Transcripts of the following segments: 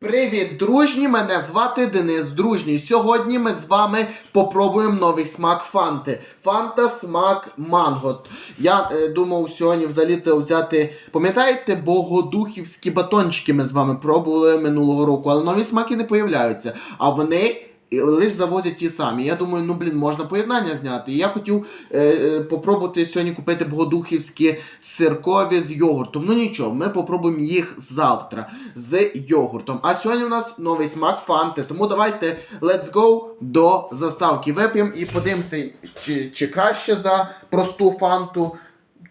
Привіт, дружні! Мене звати Денис Дружній. Сьогодні ми з вами попробуємо новий смак фанти. Фанта смак манго. Я е, думав сьогодні взагалі взяти. Пам'ятаєте, богодухівські батончики ми з вами пробували минулого року, але нові смаки не появляються. А вони. Лише завозять ті самі. Я думаю, ну блін, можна поєднання зняти. І я хотів е, е, попробувати сьогодні купити богодухівські сиркові з йогуртом. Ну нічого, ми попробуємо їх завтра з йогуртом. А сьогодні у нас новий смак фанти. Тому давайте let's go до заставки. Вип'ємо і подивимося, чи, чи краще за просту фанту.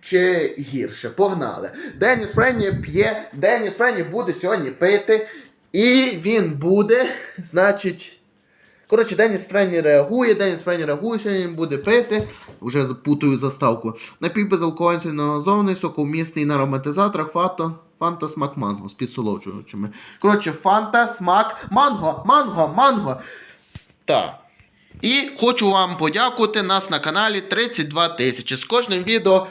Чи гірше, погнали. Деніс Френні п'є, Деніс Френні буде сьогодні пити, і він буде, значить. Коротше, Деніс Френні реагує, Деніс Френні реагує, сьогодні буде пити. Вже запутую заставку. Напій безалкогольний соковмісний на ароматизаторах, фато, фанта смак манго з підсолоджувачами. Коротше, фанта смак манго, манго, манго. Так. І хочу вам подякувати. Нас на каналі 32 тисячі. З кожним відео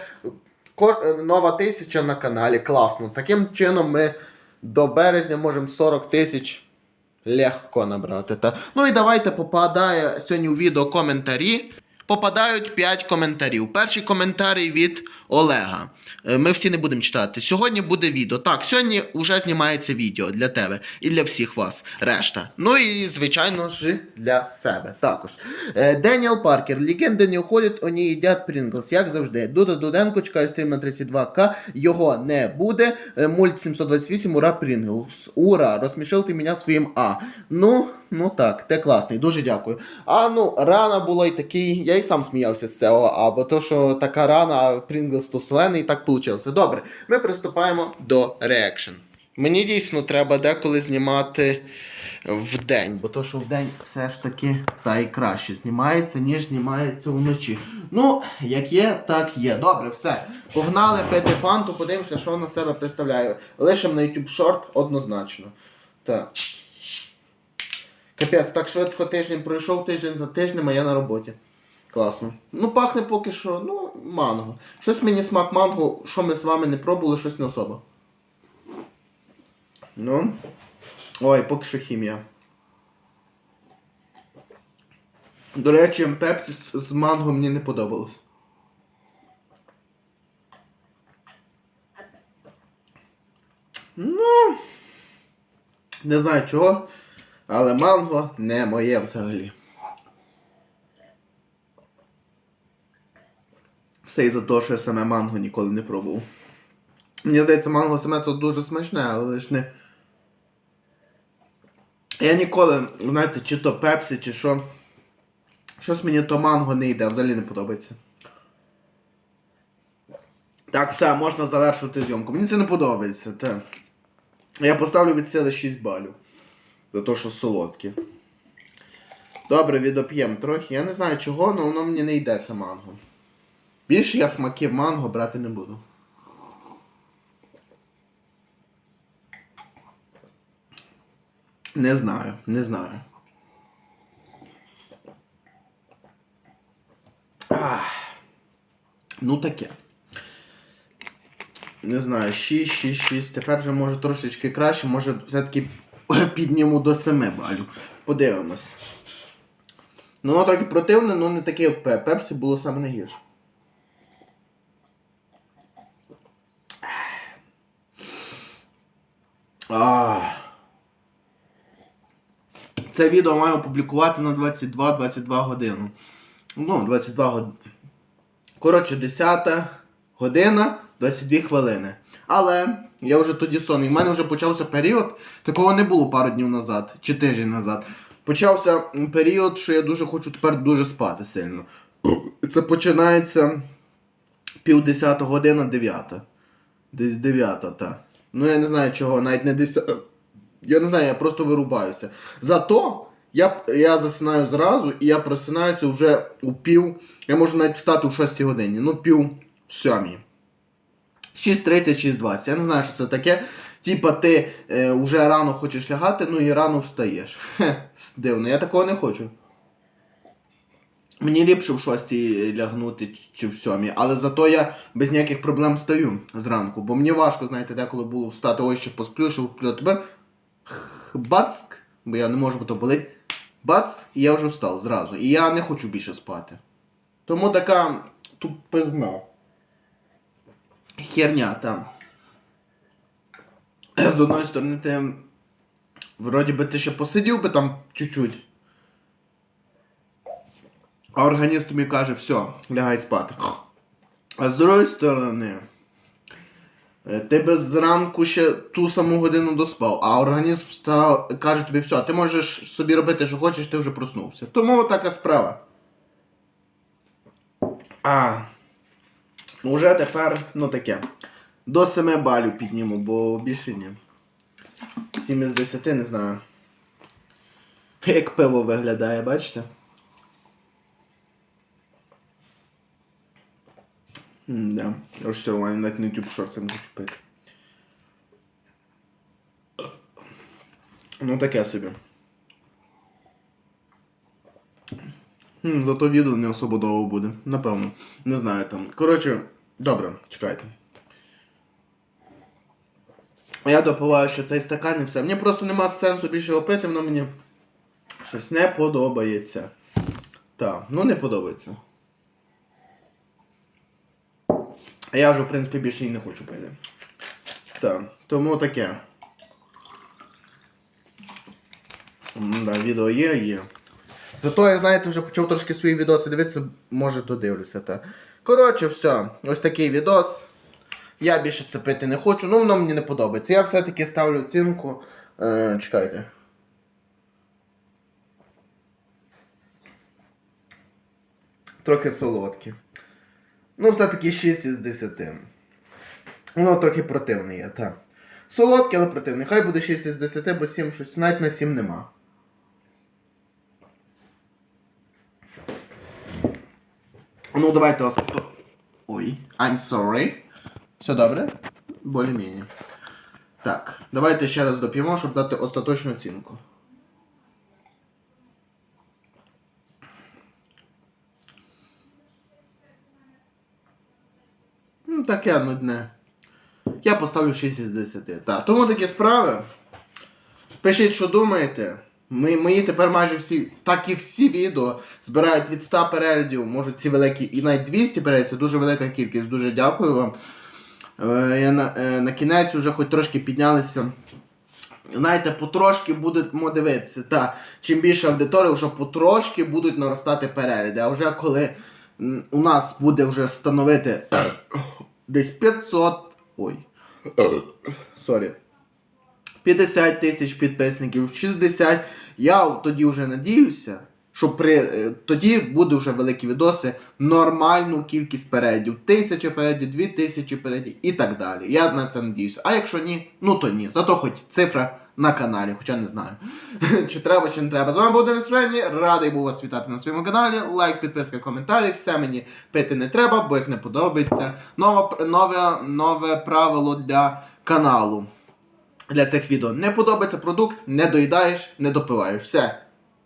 нова тисяча на каналі. Класно. Таким чином ми до березня можемо 40 тисяч легко набрати. Та. Ну і давайте попадає сьогодні у відео коментарі. Попадають 5 коментарів. Перший коментарій від Олега. Е, Ми всі не будемо читати. Сьогодні буде відео. Так, сьогодні вже знімається відео для тебе і для всіх вас. Решта. Ну і, звичайно ж, для себе також. Е, Деніел Паркер. Легенди не уходять, вони їдять Прінглс, як завжди. Дуда Дуденко, чекаю стрім на 32к. Його не буде. Е, Мульт 728, ура, Прінглс. Ура! Розсмішив ти мене своїм А. Ну, ну так, ти класний, дуже дякую. А ну, рана була і такий. Я і сам сміявся з цього, а бо то, що така рана, Прінглс то солений, і так вийшло. Добре, ми приступаємо до реакшн. Мені дійсно треба деколи знімати в день, бо то, що в день все ж таки та й краще знімається, ніж знімається вночі. Ну, як є, так є. Добре, все. Погнали пити фанту, подивимося, що на себе представляє. Лишимо на YouTube шорт однозначно. Так. Капець, так швидко тиждень пройшов тиждень за тижнем, а я на роботі. Класно. Ну, пахне поки що, ну, манго. Щось мені смак манго, що ми з вами не пробували, щось не особо. Ну. Ой, поки що хімія. До речі, пепсі з, манго мені не подобалось. Ну. Не знаю чого, але манго не моє взагалі. Все із-за того, що я саме манго ніколи не пробував. Мені здається, манго саме тут дуже смачне, але лиш не. Я ніколи, знаєте, чи то пепсі, чи що. Щось мені то манго не йде, взагалі не подобається. Так, все, можна завершувати зйомку. Мені це не подобається. Те. Я поставлю від сили 6 балів. За те, що солодкі. Добре, відоп'ємо трохи. Я не знаю чого, але воно мені не йде це манго. Більше я смаків манго брати не буду. Не знаю, не знаю. Ах. Ну таке. Не знаю, 6, 6, 6. Тепер вже може трошечки краще, може все-таки підніму до 7 балів. Подивимось. Ну, воно трохи противне, але не таке як Пепсі було саме найгірше. Це відео маю опублікувати на 22-22 годину. Ну, 22 години. Коротше, 10 година 22 хвилини. Але я вже тоді сонний. У мене вже почався період, такого не було пару днів назад, чи тиждень назад. Почався період, що я дуже хочу тепер дуже спати сильно. Це починається пів 10 година, 9. Десь 9, так. Ну я не знаю чого, навіть не 10. Я не знаю, я просто вирубаюся. Зато я, я засинаю зразу і я просинаюся вже у пів. Я можу навіть встати у 6 годині. Ну, пів сьомій. 6.30, 6.20. Я не знаю, що це таке. Типа ти е, вже рано хочеш лягати, ну і рано встаєш. Хе, дивно, я такого не хочу. Мені ліпше в 6 лягнути чи в 7, але зато я без ніяких проблем встаю зранку. Бо мені важко, знаєте, деколи було встати, ось ще посплю, ще вплю, тепер бацк, бо я не можу, бо то болить. Бац, і я вже встав зразу. І я не хочу більше спати. Тому така тупизна. Херня там. З одної сторони, ти. Вроді би ти ще посидів би там чуть-чуть. А організм тобі каже, все, лягай спати. А з другої сторони, е, ти би зранку ще ту саму годину доспав, а організм став, каже тобі, все, ти можеш собі робити, що хочеш, ти вже проснувся. Тому така справа. А. Уже тепер, ну таке. До 7 балів підніму, бо більше ні. 7 із 10, не знаю. Як пиво виглядає, бачите? М, Да, розчарування навіть на YouTube Shorts не хочу пити. Ну таке собі. Хм, зато відео не особо довго буде. Напевно. Не знаю там. Коротше, добре, чекайте. Я допиваю ще цей стакан і все. Мені просто нема сенсу більше його пити, воно мені щось не подобається. Так, ну не подобається. А я вже, в принципі, більше і не хочу пити. Так, тому таке. Да, відео є, є. Зато я, знаєте, вже почав трошки свої відоси дивитися, може додивлюся. Та. Коротше, все, ось такий відос. Я більше це пити не хочу, ну воно мені не подобається. Я все-таки ставлю оцінку. Е, чекайте. Трохи солодкі. Ну, все-таки 6 із 10. Воно трохи противне є, так. Солодке, але противне. Хай буде 6 із 10, бо 7 щось навіть на 7 нема. Ну, давайте ос... Ой, I'm sorry. Все добре? Более-менее. Так, давайте ще раз доп'ємо, щоб дати остаточну оцінку. Ну, таке нудне. Я поставлю 6 із 10. Так, тому такі справи. Пишіть, що думаєте. Ми, мої тепер майже всі, так і всі відео збирають від 100 переглядів, можуть ці великі, і навіть 200 переглядів, це дуже велика кількість. Дуже дякую вам. Е, я на, е, на кінець вже хоч трошки піднялися. Знаєте, потрошки будемо дивитися. Та, чим більше аудиторії, вже потрошки будуть наростати перегляди. А вже коли у нас буде вже становити десь 500. Ой. Сорі. 50 тисяч підписників, 60. Я тоді вже надіюся, що при, е, тоді буде вже великі відоси, нормальну кількість передів. Тисяча передів, дві тисячі передів і так далі. Я на це надіюся. А якщо ні, ну то ні. Зато хоч цифра на каналі, хоча не знаю. чи треба, чи не треба. З вами був Денис Френі, радий був вас вітати на своєму каналі. Лайк, підписка, коментарі. Все мені пити не треба, бо як не подобається. Нове, нове, нове правило для каналу для цих відео. Не подобається продукт, не доїдаєш, не допиваєш. Все.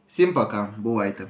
Всім пока, бувайте.